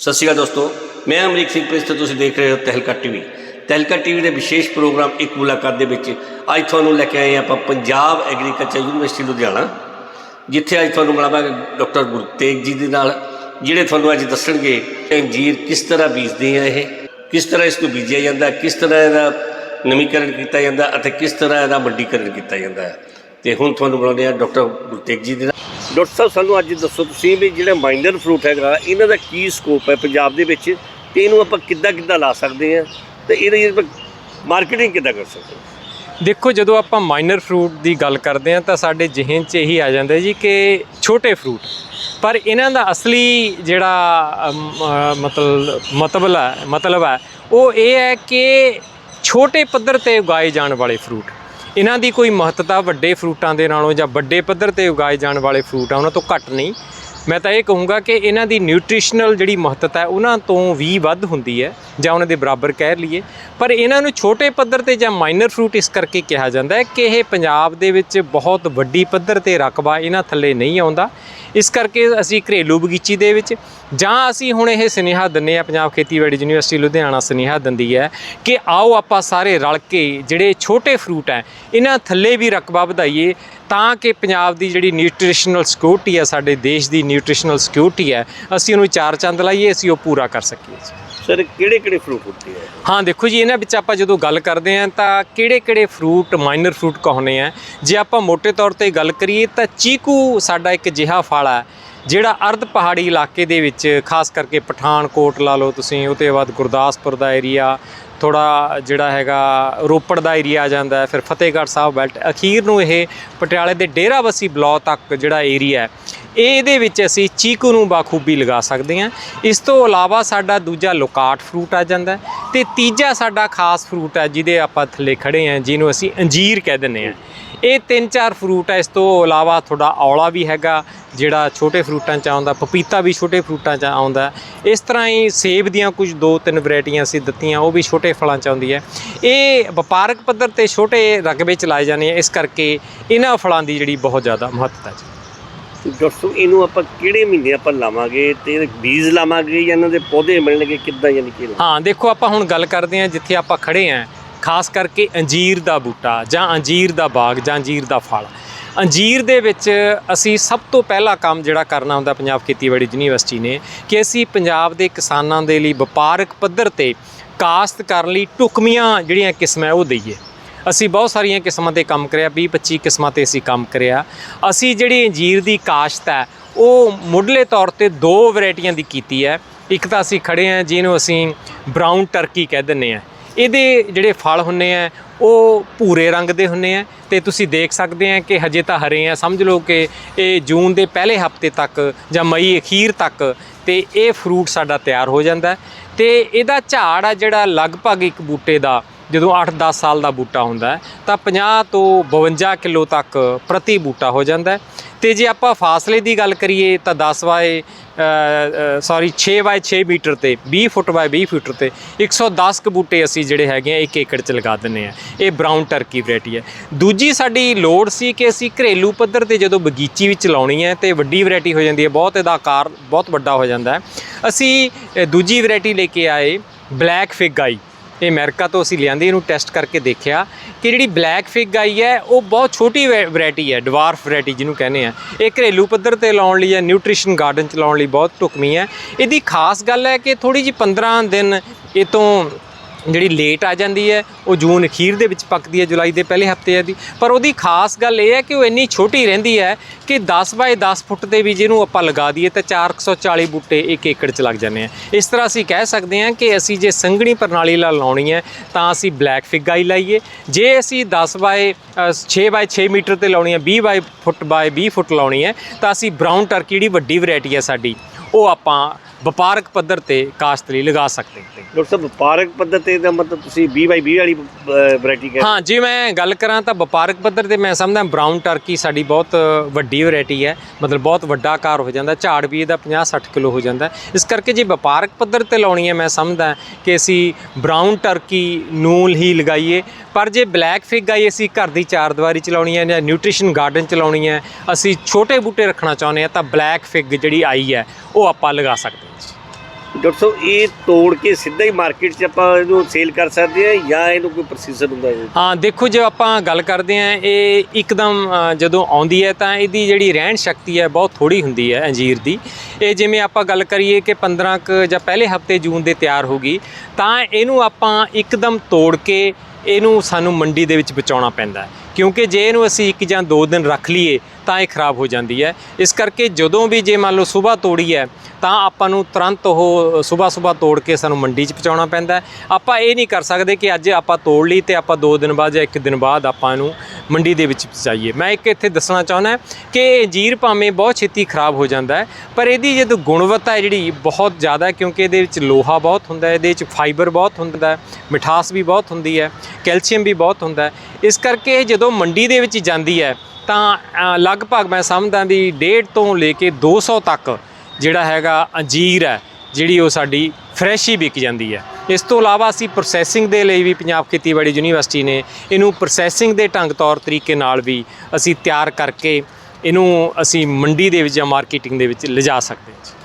ਸਤਿ ਸ਼੍ਰੀ ਅਕਾਲ ਦੋਸਤੋ ਮੈਂ ਅਮਰੀਕ ਸਿੰਘ ਪ੍ਰਿੰਸ ਤੇ ਤੁਸੀਂ ਦੇਖ ਰਹੇ ਹੋ ਤਹਿਲਕਾ ਟੀਵੀ ਤਹਿਲਕਾ ਟੀਵੀ ਦੇ ਵਿਸ਼ੇਸ਼ ਪ੍ਰੋਗਰਾਮ ਇੱਕ ਮੁਲਾਕਾਤ ਦੇ ਵਿੱਚ ਅੱਜ ਤੁਹਾਨੂੰ ਲੈ ਕੇ ਆਏ ਹਾਂ ਆਪਾਂ ਪੰਜਾਬ ਐਗਰੀਕਲਚਰ ਯੂਨੀਵਰਸਿਟੀ ਲੁਧਿਆਣਾ, ਜਿੱਥੇ ਅੱਜ ਤੁਹਾਨੂੰ ਮਿਲਾਵਾਂਗੇ ਡਾਕਟਰ ਗੁਰਤੇਜ ਜੀ ਦੇ ਨਾਲ, ਜਿਹੜੇ ਤੁਹਾਨੂੰ ਅੱਜ ਦੱਸਣਗੇ ਕਿ ਅੰਜੀਰ ਕਿਸ ਤਰ੍ਹਾਂ ਬੀਜਦੇ ਆ ਇਹ, ਕਿਸ ਤਰ੍ਹਾਂ ਇਸ ਨੂੰ ਬੀਜਿਆ ਜਾਂਦਾ, ਕਿਸ ਤਰ੍ਹਾਂ ਇਹਦਾ ਨਵੀਕਰਨ ਕੀਤਾ ਜਾਂਦਾ ਅਤੇ ਕਿਸ ਤਰ੍ਹਾਂ ਇਹਦਾ ਮੰਡੀਕਰਨ ਕੀਤਾ ਜਾਂਦਾ ਹੈ। ਤੇ ਹੁਣ ਤੁਹਾਨੂੰ ਬੁਲਾਉਂਦੇ ਆ ਡਾਕਟਰ ਗੁਰਤੇਜ ਜੀ ਦੇ ਨਾਲ। ਡਾਕਟਰ ਸਾਹਿਬ, ਸਾਨੂੰ ਅੱਜ ਦੱਸੋ ਤੁਸੀਂ ਵੀ ਜਿਹੜਾ ਮਾਈਨਰ ਫਰੂਟ ਹੈਗਾ, ਇਹਨਾਂ ਦਾ ਕੀ ਸਕੋਪ ਹੈ ਪੰਜਾਬ ਦੇ ਵਿੱਚ ਤੇ ਇਹਨੂੰ ਆਪਾਂ ਕਿੱਦਾਂ ਕਿੱਦਾਂ ਲਾ ਸਕਦੇ ਹਾਂ? ਤੇ ਇਹਦੀ ਮਾਰਕੀਟਿੰਗ ਕਿੱਦਾਂ ਕਰ ਸਕਦੇ? ਹਾਂ ਦੇਖੋ, ਜਦੋਂ ਆਪਾਂ ਮਾਈਨਰ ਫਰੂਟ ਦੀ ਗੱਲ ਕਰਦੇ ਹਾਂ ਤਾਂ ਸਾਡੇ ਜ਼ਿਹਨ 'ਚ ਇਹੀ ਆ ਜਾਂਦਾ ਜੀ ਕਿ ਛੋਟੇ ਫਰੂਟ ਪਰ ਇਹਨਾਂ ਦਾ ਅਸਲੀ ਜਿਹੜਾ ਮਤਲਬ ਮਤਲਬ ਹੈ ਮਤਲਬ ਹੈ, ਉਹ ਇਹ ਹੈ ਕਿ ਛੋਟੇ ਪੱਧਰ ਤੇ ਉਗਾਏ ਜਾਣ ਵਾਲੇ ਫਰੂਟ ਇਹਨਾਂ ਦੀ ਕੋਈ ਮਹੱਤਤਾ ਵੱਡੇ ਫਰੂਟਾਂ ਦੇ ਨਾਲੋਂ ਜਾਂ ਵੱਡੇ ਪੱਧਰ ਤੇ ਉਗਾਏ ਜਾਣ ਵਾਲੇ ਫਰੂਟ ਆ ਉਹਨਾਂ ਤੋਂ ਘੱਟ ਨਹੀਂ। ਮੈਂ ਤਾਂ ਇਹ ਕਹੂੰਗਾ ਕਿ ਇਹਨਾਂ ਦੀ ਨਿਊਟ੍ਰੀਸ਼ਨਲ ਜਿਹੜੀ ਮਹੱਤਤਾ ਹੈ, ਉਹਨਾਂ ਤੋਂ ਵੀ ਵੱਧ ਹੁੰਦੀ ਹੈ, ਜਾਂ ਉਹਨਾਂ ਦੇ ਬਰਾਬਰ ਕਹਿ ਲਈਏ। ਪਰ ਇਹਨਾਂ ਨੂੰ ਛੋਟੇ ਪੱਧਰ ਤੇ ਜਾਂ ਮਾਈਨਰ ਫਰੂਟ ਇਸ ਕਰਕੇ ਕਿਹਾ ਜਾਂਦਾ ਹੈ ਕਿ ਇਹ ਪੰਜਾਬ ਦੇ ਵਿੱਚ ਬਹੁਤ ਵੱਡੀ ਪੱਧਰ ਤੇ ਰਕਬਾ ਇਹਨਾਂ ਥੱਲੇ ਨਹੀਂ ਆਉਂਦਾ। ਇਸ ਕਰਕੇ ਅਸੀਂ ਘਰੇਲੂ ਬਗੀਚੀ ਦੇ ਵਿੱਚ, ਜਾਂ ਅਸੀਂ ਹੁਣ ਇਹ ਸੁਨੇਹਾ ਦਿੰਨੇ ਆ ਪੰਜਾਬ ਖੇਤੀਬਾੜੀ ਯੂਨੀਵਰਸਿਟੀ ਲੁਧਿਆਣਾ ਸੁਨੇਹਾ ਦਿੰਦੀ ਹੈ ਕਿ ਆਓ ਆਪਾਂ ਸਾਰੇ ਰਲ ਕੇ ਜਿਹੜੇ ਛੋਟੇ ਫਰੂਟ ਹੈ, ਇਹਨਾਂ ਥੱਲੇ ਵੀ ਰਕਬਾ ਵਧਾਈਏ ਤਾਂ ਕਿ ਪੰਜਾਬ ਦੀ ਜਿਹੜੀ ਨਿਊਟ੍ਰੀਸ਼ਨਲ ਸਿਕਿਉਰਿਟੀ ਹੈ ਸਾਡੇ ਦੇਸ਼ ਦੀ ਨਿਊਟ੍ਰੀਸ਼ਨਲ ਸਿਕਿਉਰਿਟੀ ਹੈ ਅਸੀਂ ਉਹਨੂੰ ਚਾਰ ਚੰਦ ਲਾਈਏ ਅਸੀਂ ਉਹ ਪੂਰਾ ਕਰ ਸਕੀਏ ਸਰ ਕਿਹੜੇ ਕਿਹੜੇ ਫਰੂਟ ਹੁੰਦੇ ਆ? ਹਾਂ ਦੇਖੋ ਜੀ ਇਹਨਾਂ ਵਿੱਚ ਆਪਾਂ ਜਦੋਂ ਗੱਲ ਕਰਦੇ ਹਾਂ ਤਾਂ ਕਿਹੜੇ-ਕਿਹੜੇ ਫਰੂਟ ਮਾਈਨਰ ਫਰੂਟ ਕਹਾਉਂਦੇ ਆ? ਜੇ ਆਪਾਂ ਮੋٹے ਤੌਰ ਤੇ ਗੱਲ ਕਰੀਏ ਤਾਂ ਚੀਕੂ ਸਾਡਾ ਇੱਕ ਜਿਹਾ ਫਲ ਹੈ ਜਿਹੜਾ ਅਰਧ ਪਹਾੜੀ ਇਲਾਕੇ ਦੇ ਵਿੱਚ ਖਾਸ ਕਰਕੇ ਪਠਾਨਕੋਟ ਲਾ ਲਓ ਤੁਸੀਂ ਉਹ ਤੋਂ ਬਾਅਦ ਗੁਰਦਾਸਪੁਰ ਦਾ ਏਰੀਆ ਥੋੜਾ ਜਿਹੜਾ ਹੈਗਾ ਰੋਪੜ ਦਾ ਏਰੀਆ ਆ ਜਾਂਦਾ ਫਿਰ ਫਤਿਹਗੜ੍ਹ ਸਾਹਿਬ ਬੈਲਟ ਅਖੀਰ ਨੂੰ ਇਹ ਪਟਿਆਲੇ ਦੇ ਡੇਰਾਬੱਸੀ ਬਲੌ ਤੱਕ ਜਿਹੜਾ ਏਰੀਆ ਹੈ, ਇਹ ਇਹਦੇ ਵਿੱਚ ਅਸੀਂ ਚੀਕੂ ਨੂੰ ਬਾਖੂਬੀ ਲਗਾ ਸਕਦੇ ਹਾਂ। ਇਸ ਤੋਂ ਇਲਾਵਾ ਸਾਡਾ ਦੂਜਾ ਲੋਕਾਟ ਫਰੂਟ ਆ ਜਾਂਦਾ ਹੈ ਤੇ ਤੀਜਾ ਸਾਡਾ ਖਾਸ ਫਰੂਟ ਹੈ ਜਿਹਦੇ ਆਪਾਂ ਥੱਲੇ ਖੜੇ ਹਾਂ, ਜਿਹਨੂੰ ਅਸੀਂ ਅੰਜੀਰ ਕਹਿ ਦਿੰਦੇ ਹਾਂ। ਇਹ ਤਿੰਨ ਚਾਰ ਫਰੂਟ ਹੈ ਇਸ ਤੋਂ ਇਲਾਵਾ ਤੁਹਾਡਾ ਔਲਾ ਵੀ ਹੈਗਾ ਜਿਹੜਾ ਛੋਟੇ ਫਰੂਟਾਂ ਚ ਆਉਂਦਾ ਪਪੀਤਾ ਵੀ ਛੋਟੇ ਫਰੂਟਾਂ ਚ ਆਉਂਦਾ। ਇਸ ਤਰ੍ਹਾਂ ਹੀ ਸੇਬ ਦੀਆਂ ਕੁਝ ਦੋ ਤਿੰਨ ਵੈਰਾਈਟੀਆਂ ਅਸੀਂ ਦਿੱਤੀਆਂ ਉਹ ਵੀ ਛੋਟੇ ਫਲਾਂ ਚ ਆਉਂਦੀ ਹੈ। ਇਹ ਵਪਾਰਕ ਪੱਧਰ ਤੇ ਛੋਟੇ ਰਕਬੇ ਚ ਲਾਏ ਜਾਂਦੇ ਆ ਇਸ ਕਰਕੇ ਇਹਨਾਂ ਫਲਾਂ ਦੀ ਜਿਹੜੀ ਬਹੁਤ ਜ਼ਿਆਦਾ ਮਹੱਤਤਾ ਹੈ। ਸਾਹਿਬ ਇਹਨੂੰ ਆਪਾਂ ਕਿਹੜੇ ਮਹੀਨੇ ਆਪਾਂ ਲਾਵਾਂਗੇ ਤੇ ਇਹਦੇ ਬੀਜ ਲਾਵਾਂਗੇ ਜਾਂ ਇਹਨਾਂ ਦੇ ਪੌਦੇ ਮਿਲਣਗੇ ਕਿੱਦਾਂ ਯਾਨੀ ਕਿ ਹਾਂ ਦੇਖੋ ਆਪਾਂ ਹੁਣ ਗੱਲ ਕਰਦੇ ਹਾਂ ਜਿੱਥੇ ਆਪਾਂ ਖੜੇ ਹਾਂ ਖਾਸ ਕਰਕੇ ਅੰਜੀਰ ਦਾ ਬੂਟਾ ਜਾਂ ਅੰਜੀਰ ਦਾ ਬਾਗ ਜਾਂ ਅੰਜੀਰ ਦਾ ਫਲ। ਅੰਜੀਰ ਦੇ ਵਿੱਚ ਅਸੀਂ ਸਭ ਤੋਂ ਪਹਿਲਾ ਕੰਮ ਜਿਹੜਾ ਕਰਨਾ ਹੁੰਦਾ ਪੰਜਾਬ ਖੇਤੀਬਾੜੀ ਯੂਨੀਵਰਸਿਟੀ ਨੇ ਕਿ ਅਸੀਂ ਪੰਜਾਬ ਦੇ ਕਿਸਾਨਾਂ ਦੇ ਲਈ ਵਪਾਰਕ ਪੱਧਰ ਤੇ ਕਾਸ਼ਤ ਕਰਨ ਲਈ ਟੁਕਮੀਆਂ ਜਿਹੜੀਆਂ ਕਿਸਮਾਂ ਉਹ ਦਈਏ। ਅਸੀਂ ਬਹੁਤ ਸਾਰੀਆਂ ਕਿਸਮਾਂ ਤੇ ਕੰਮ ਕਰਿਆ 20 25 ਕਿਸਮਾਂ ਤੇ ਅਸੀਂ ਕੰਮ ਕਰਿਆ। ਅਸੀਂ ਜਿਹੜੀ ਅੰਜੀਰ ਦੀ ਕਾਸ਼ਤ ਹੈ, ਉਹ ਮੁੱਢਲੇ ਤੌਰ ਤੇ ਦੋ ਵੈਰਾਈਟੀਆਂ ਦੀ ਕੀਤੀ ਹੈ। ਇੱਕ ਤਾਂ ਅਸੀਂ ਖੜੇ ਹਾਂ, ਜਿਹਨੂੰ ਅਸੀਂ ਬਰਾਊਨ ਟਰਕੀ ਕਹਿ ਦਿੰਦੇ ਆ ਇਹਦੇ ਜਿਹੜੇ ਫਲ ਹੁੰਨੇ ਆ, ਉਹ ਭੂਰੇ ਰੰਗ ਦੇ ਹੁੰਨੇ ਆ ਤੇ ਤੁਸੀਂ ਦੇਖ ਸਕਦੇ ਆ ਕਿ ਹਜੇ ਤਾਂ ਹਰੇ ਆ। ਸਮਝ ਲਓ ਕਿ ਇਹ ਜੂਨ ਦੇ ਪਹਿਲੇ ਹਫ਼ਤੇ ਤੱਕ ਜਾਂ ਮਈ ਅਖੀਰ ਤੱਕ ਤੇ ਇਹ ਫਰੂਟ ਸਾਡਾ ਤਿਆਰ ਹੋ ਜਾਂਦਾ। ਹੈ ਤੇ ਇਹਦਾ ਝਾੜ ਆ ਜਿਹੜਾ ਲਗਭਗ ਇੱਕ ਬੂਟੇ ਦਾ ਜਦੋਂ 8-10 ਸਾਲ ਦਾ ਬੂਟਾ ਹੁੰਦਾ ਤਾਂ 50 ਤੋਂ 52 ਕਿਲੋ ਤੱਕ ਪ੍ਰਤੀ ਬੂਟਾ ਹੋ ਜਾਂਦਾ ਹੈ। ਤੇ ਜੇ ਆਪਾਂ ਫਾਸਲੇ ਦੀ ਗੱਲ ਕਰੀਏ, ਤਾਂ 10 ਬਾਏ ਸੌਰੀ 6 ਬਾਏ 6 ਮੀਟਰ ਤੇ 20 ਫੁੱਟ ਬਾਏ 20 ਫੁੱਟ ਤੇ 110 ਕ ਬੂਟੇ ਅਸੀਂ ਜਿਹੜੇ ਹੈਗੇ ਆ, ਇੱਕ ਏਕੜ ਚ ਲਗਾ ਦਿੰਨੇ ਆ। ਇਹ ਬਰਾਊਨ ਟਰਕੀ ਵੈਰਾਈਟੀ ਹੈ। ਦੂਜੀ ਸਾਡੀ ਲੋੜ ਸੀ ਕਿ ਅਸੀਂ ਘਰੇਲੂ ਪੱਧਰ ਤੇ ਜਦੋਂ ਬਗੀਚੀ ਵਿੱਚ ਲਾਉਣੀ ਹੈ, ਤੇ ਵੱਡੀ ਵੈਰਾਈਟੀ ਹੋ ਜਾਂਦੀ ਹੈ, ਬਹੁਤ ਇਹਦਾ ਆਕਾਰ ਬਹੁਤ ਵੱਡਾ ਹੋ ਜਾਂਦਾ ਹੈ। ਅਸੀਂ ਦੂਜੀ ਵੈਰਾਈਟੀ ਲੈ ਕੇ ਆਏ ਬਲੈਕ ਫਿਗ ਆਈ ਇਹ ਅਮਰੀਕਾ ਤੋਂ ਅਸੀਂ ਲਿਆਂਦੀ, ਇਹਨੂੰ ਟੈਸਟ ਕਰਕੇ ਦੇਖਿਆ ਕਿ ਜਿਹੜੀ ਬਲੈਕ ਫਿਗ ਆਈ ਹੈ, ਉਹ ਬਹੁਤ ਛੋਟੀ ਵੈਰਾਈਟੀ ਹੈ ਡਵਾਰਫ ਵੈਰਾਈਟੀ ਜਿਹਨੂੰ ਕਹਿੰਦੇ ਆ। ਇਹ ਘਰੇਲੂ ਪੱਧਰ ਤੇ ਲਾਉਣ ਲਈ ਜਾਂ ਨਿਊਟ੍ਰੀਸ਼ਨ ਗਾਰਡਨ ਚ ਲਾਉਣ ਲਈ ਬਹੁਤ ਢੁਕਮੀ ਹੈ। ਇਹਦੀ ਖਾਸ ਗੱਲ ਹੈ ਕਿ ਥੋੜੀ ਜਿਹੀ 15 ਦਿਨ ਇਹ ਤੋਂ ਜਿਹੜੀ ਲੇਟ ਆ ਜਾਂਦੀ ਹੈ ਉਹ ਜੂਨ ਅਖੀਰ ਦੇ ਵਿੱਚ ਪੱਕਦੀ ਹੈ ਜੁਲਾਈ ਦੇ ਪਹਿਲੇ ਹਫ਼ਤੇ ਦੀ। ਪਰ ਉਹਦੀ ਖਾਸ ਗੱਲ ਇਹ ਹੈ ਕਿ ਉਹ ਇੰਨੀ ਛੋਟੀ ਰਹਿੰਦੀ ਹੈ ਕਿ 10 ਬਾਏ 10 ਫੁੱਟ ਦੇ ਵੀ ਜਿਹਨੂੰ ਆਪਾਂ ਲਗਾ ਦਈਏ ਤਾਂ 440 ਬੂਟੇ ਇੱਕ ਏਕੜ 'ਚ ਲੱਗ ਜਾਂਦੇ ਆ। ਇਸ ਤਰ੍ਹਾਂ ਅਸੀਂ ਕਹਿ ਸਕਦੇ ਹਾਂ ਕਿ ਅਸੀਂ ਜੇ ਸੰਘਣੀ ਪ੍ਰਣਾਲੀ ਨਾਲ ਲਾਉਣੀ ਹੈ ਤਾਂ ਅਸੀਂ ਬਲੈਕ ਫਿਗਾਈ ਲਾਈਏ। ਜੇ ਅਸੀਂ 10 ਬਾਏ ਅ, 6 ਬਾਏ 6 ਮੀਟਰ ਤੇ ਲਾਉਣੀ ਹੈ 20 ਬਾਏ ਫੁੱਟ ਬਾਏ 20 ਫੁੱਟ ਲਾਉਣੀ ਹੈ ਤਾਂ ਅਸੀਂ ਬਰਾਊਨ ਟਰਕੀ ਜਿਹੜੀ ਵੱਡੀ ਵੈਰਾਈਟੀ ਹੈ ਸਾਡੀ ਉਹ ਆਪਾਂ ਵਪਾਰਕ ਪੱਧਰ ਤੇ ਕਾਸ਼ਤ ਲਈ ਲਗਾ ਸਕਦੇ ਹਾਂ ਡਾਕਟਰ ਸਾਹਿਬ ਵਪਾਰਕ ਪੱਧਰ ਤੇ ਦਾ ਮਤਲਬ ਤੁਸੀਂ 20 ਬਾਈ 20 ਵਾਲੀ ਵੈਰਾਈਟੀ ਕਹਿ ਹਾਂ ਜੇ ਮੈਂ ਗੱਲ ਕਰਾਂ ਤਾਂ ਵਪਾਰਕ ਪੱਧਰ ਤੇ ਮੈਂ ਸਮਝਦਾ ਬ੍ਰਾਊਨ ਟਰਕੀ ਸਾਡੀ ਬਹੁਤ ਵੱਡੀ ਵੈਰਾਈਟੀ ਹੈ। ਮਤਲਬ ਬਹੁਤ ਵੱਡਾ ਆਕਾਰ ਹੋ ਜਾਂਦਾ ਝਾੜ ਵੀ ਇਹਦਾ 50-60 ਕਿਲੋ ਹੋ ਜਾਂਦਾ। ਇਸ ਕਰਕੇ ਜੇ ਵਪਾਰਕ ਪੱਧਰ ਤੇ ਲਾਉਣੀ ਹੈ ਮੈਂ ਸਮਝਦਾ ਕਿ ਅਸੀਂ ਬ੍ਰਾਊਨ ਟਰਕੀ ਨੂਲ ਹੀ ਲਗਾਈਏ। ਪਰ ਜੇ ਬਲੈਕ ਫਿਗ ਆਈ, ਅਸੀਂ ਘਰ ਦੀ ਚਾਰ ਦੀਵਾਰੀ ਚ ਹੈ ਜਾਂ ਨਿਊਟ੍ਰੀਸ਼ਨ ਗਾਰਡਨ ਚਲਾਉਣੀ ਹੈ, ਅਸੀਂ ਛੋਟੇ ਬੂਟੇ ਰੱਖਣਾ ਚਾਹੁੰਦੇ ਹਾਂ, ਤਾਂ ਬਲੈਕ ਫਿਗ ਜਿਹੜੀ ਆਈ ਹੈ, ਉਹ ਆਪਾਂ ਲਗਾ ਸਕਦੇ ਹਾਂ ਡਾਕਟਰ ਸਾਹਿਬ, ਇਹ ਤੋੜ ਕੇ ਸਿੱਧਾ ਹੀ ਮਾਰਕੀਟ 'ਚ ਆਪਾਂ ਇਹਨੂੰ ਸੇਲ ਕਰ ਸਕਦੇ ਹਾਂ ਜਾਂ ਇਹਨੂੰ ਕੋਈ ਪ੍ਰੋਸੀਜਰ ਹੁੰਦਾ ਹੈ? ਹਾਂ, ਦੇਖੋ ਜੇ ਆਪਾਂ ਗੱਲ ਕਰਦੇ ਹਾਂ, ਇਹ ਇੱਕਦਮ ਜਦੋਂ ਆਉਂਦੀ ਹੈ ਤਾਂ ਇਹਦੀ ਜਿਹੜੀ ਰਹਿਣ ਸ਼ਕਤੀ ਹੈ ਬਹੁਤ ਥੋੜੀ ਹੁੰਦੀ ਹੈ ਅੰਜੀਰ ਦੀ। ਇਹ ਜਿਵੇਂ ਆਪਾਂ ਗੱਲ ਕਰੀਏ ਕਿ 15 ਕ ਜਾਂ ਪਹਿਲੇ ਹਫ਼ਤੇ ਜੂਨ ਦੇ ਤਿਆਰ ਹੋਗੀ ਤਾਂ ਇਹਨੂੰ ਆਪਾਂ ਇੱਕਦਮ ਤੋੜ ਕੇ ਇਹਨੂੰ ਸਾਨੂੰ ਮੰਡੀ ਦੇ ਵਿੱਚ ਬਚਾਉਣਾ ਪੈਂਦਾ ਕਿਉਂਕਿ ਜੇ ਇਹਨੂੰ ਅਸੀਂ ਇੱਕ ਜਾਂ ਦੋ ਦਿਨ ਰੱਖ ਲਈਏ ਤਾਂ ਇਹ ਖਰਾਬ ਹੋ ਜਾਂਦੀ ਹੈ। ਇਸ ਕਰਕੇ ਜਦੋਂ ਵੀ ਜੇ ਮੰਨ ਲਓ ਸਵੇਰ ਤੋੜੀ ਹੈ, ਤਾਂ ਆਪਾਂ ਨੂੰ ਤੁਰੰਤ ਉਹ ਸਵੇਰ ਸਵੇਰ ਤੋੜ ਕੇ ਸਾਨੂੰ ਮੰਡੀ 'ਚ ਪਹੁੰਚਾਉਣਾ ਪੈਂਦਾ ਆਪਾਂ ਇਹ ਨਹੀਂ ਕਰ ਸਕਦੇ ਕਿ ਅੱਜ ਆਪਾਂ ਤੋੜ ਲਈ ਤੇ ਆਪਾਂ 2 ਦਿਨ ਬਾਅਦ ਜਾਂ 1 ਦਿਨ ਬਾਅਦ ਆਪਾਂ ਨੂੰ ਮੰਡੀ ਦੇ ਵਿੱਚ ਪਹੁੰਚਾਈਏ ਮੈਂ ਇੱਕ ਇੱਥੇ ਦੱਸਣਾ ਚਾਹੁੰਦਾ ਕਿ ਇਹ ਅੰਜੀਰ ਭਾਵੇਂ ਬਹੁਤ ਛੇਤੀ ਖਰਾਬ ਹੋ ਜਾਂਦਾ ਹੈ, ਪਰ ਇਹਦੀ ਜਦੋਂ ਗੁਣਵੱਤਾ ਜਿਹੜੀ ਬਹੁਤ ਜ਼ਿਆਦਾ ਹੈ, ਕਿਉਂਕਿ ਇਹਦੇ ਵਿੱਚ ਲੋਹਾ ਬਹੁਤ ਹੁੰਦਾ ਹੈ, ਇਹਦੇ ਵਿੱਚ ਫਾਈਬਰ ਬਹੁਤ ਹੁੰਦਾ ਹੈ, ਮਿਠਾਸ ਵੀ ਬਹੁਤ ਹੁੰਦੀ ਹੈ, ਕੈਲਸ਼ੀਅਮ ਵੀ ਬਹੁਤ ਹੁੰਦਾ ਹੈ। ਇਸ ਕਰਕੇ ਜਦੋਂ ਮੰਡੀ ਦੇ ਵਿੱਚ ਜਾਂਦੀ ਹੈ ਤਾਂ ਲਗਭਗ ਮੈਂ ਸਮਝਦਾ ਵੀ 1.5 ਤੋਂ ਲੈ ਕੇ 200 ਤੱਕ ਜਿਹੜਾ ਹੈਗਾ ਅੰਜੀਰ ਹੈ, ਜਿਹੜੀ ਉਹ ਸਾਡੀ ਫਰੈਸ਼ ਹੀ ਵਿਕ ਜਾਂਦੀ ਹੈ। ਇਸ ਤੋਂ ਇਲਾਵਾ ਅਸੀਂ ਪ੍ਰੋਸੈਸਿੰਗ ਦੇ ਲਈ ਵੀ ਪੰਜਾਬ ਖੇਤੀਬਾੜੀ ਯੂਨੀਵਰਸਿਟੀ ਨੇ ਇਹਨੂੰ ਪ੍ਰੋਸੈਸਿੰਗ ਦੇ ਢੰਗ ਤੌਰ ਤਰੀਕੇ ਨਾਲ ਵੀ ਅਸੀਂ ਤਿਆਰ ਕਰਕੇ ਇਹਨੂੰ ਅਸੀਂ ਮੰਡੀ ਦੇ ਵਿੱਚ ਜਾਂ ਮਾਰਕੀਟਿੰਗ ਦੇ ਵਿੱਚ ਲਿਜਾ ਸਕਦੇ ਹਾਂ